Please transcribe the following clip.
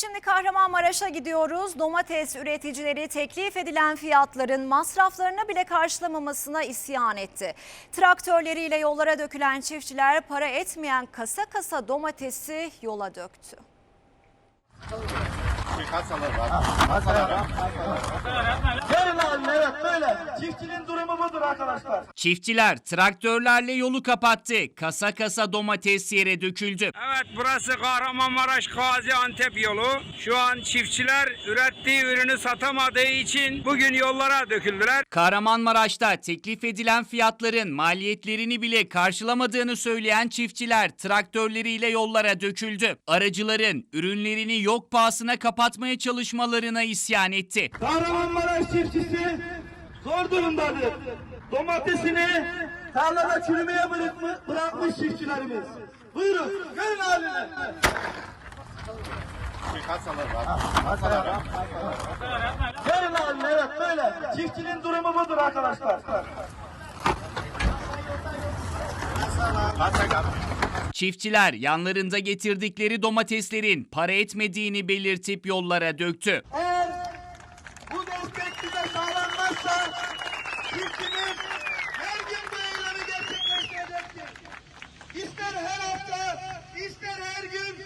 şimdi Kahramanmaraş'a gidiyoruz. Domates üreticileri teklif edilen fiyatların masraflarını bile karşılamamasına isyan etti. Traktörleriyle yollara dökülen çiftçiler para etmeyen kasa kasa domatesi yola döktü. Böyle. Çiftçinin durumu budur arkadaşlar. Çiftçiler traktörlerle yolu kapattı. Kasa kasa domates yere döküldü. Evet burası Kahramanmaraş Gaziantep yolu. Şu an çiftçiler ürettiği ürünü satamadığı için bugün yollara döküldüler. Kahramanmaraş'ta teklif edilen fiyatların maliyetlerini bile karşılamadığını söyleyen çiftçiler traktörleriyle yollara döküldü. Aracıların ürünlerini yok pahasına kapatmaya çalışmalarına isyan etti. Kahramanmaraş çiftçisi zor durumdadır. Domatesini tarlada çürümeye bırakmış, bırakmış çiftçilerimiz. Buyurun görün halini. Görün halini evet böyle. Çiftçinin durumu budur arkadaşlar. Çiftçiler yanlarında getirdikleri domateslerin para etmediğini belirtip yollara döktü. Eğer bu destek bize çiftçimiz ister her gün